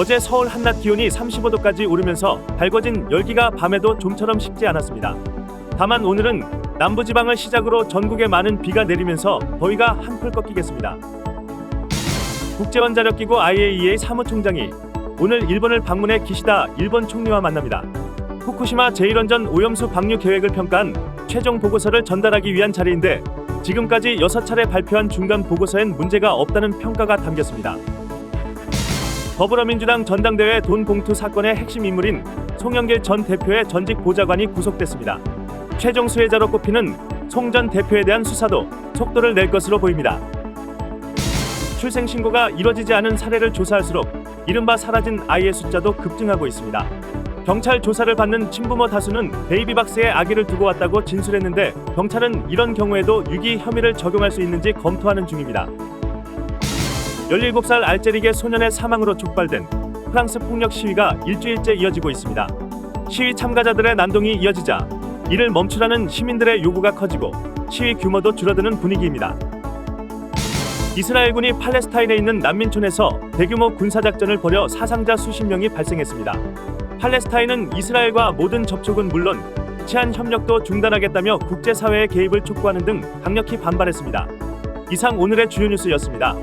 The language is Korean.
어제 서울 한낮 기온이 35도까지 오르면서 달궈진 열기가 밤에도 좀처럼 식지 않았습니다. 다만 오늘은 남부지방을 시작으로 전국에 많은 비가 내리면서 더위가 한풀 꺾이겠습니다. 국제원자력기구 IAEA 사무총장이 오늘 일본을 방문해 기시다 일본 총리와 만납니다. 후쿠시마 제1원전 오염수 방류 계획을 평가한 최종 보고서를 전달하기 위한 자리인데 지금까지 6차례 발표한 중간 보고서엔 문제가 없다는 평가가 담겼습니다. 더불어민주당 전당대회 돈 봉투 사건의 핵심 인물인 송영길 전 대표의 전직 보좌관이 구속됐습니다. 최종 수혜자로 꼽히는 송 전 대표에 대한 수사도 속도를 낼 것으로 보입니다. 출생 신고가 이뤄지지 않은 사례를 조사할수록 이른바 사라진 아이의 숫자도 급증하고 있습니다. 경찰 조사를 받는 친부모 다수는 베이비박스에 아기를 두고 왔다고 진술했는데 경찰은 이런 경우에도 유기 혐의를 적용할 수 있는지 검토하는 중입니다. 17살 알제리계 소년의 사망으로 촉발된 프랑스 폭력 시위가 일주일째 이어지고 있습니다. 시위 참가자들의 난동이 이어지자 이를 멈추라는 시민들의 요구가 커지고 시위 규모도 줄어드는 분위기입니다. 이스라엘군이 팔레스타인에 있는 난민촌에서 대규모 군사작전을 벌여 사상자 수십 명이 발생했습니다. 팔레스타인은 이스라엘과 모든 접촉은 물론 치안 협력도 중단하겠다며 국제사회의 개입을 촉구하는 등 강력히 반발했습니다. 이상 오늘의 주요 뉴스였습니다.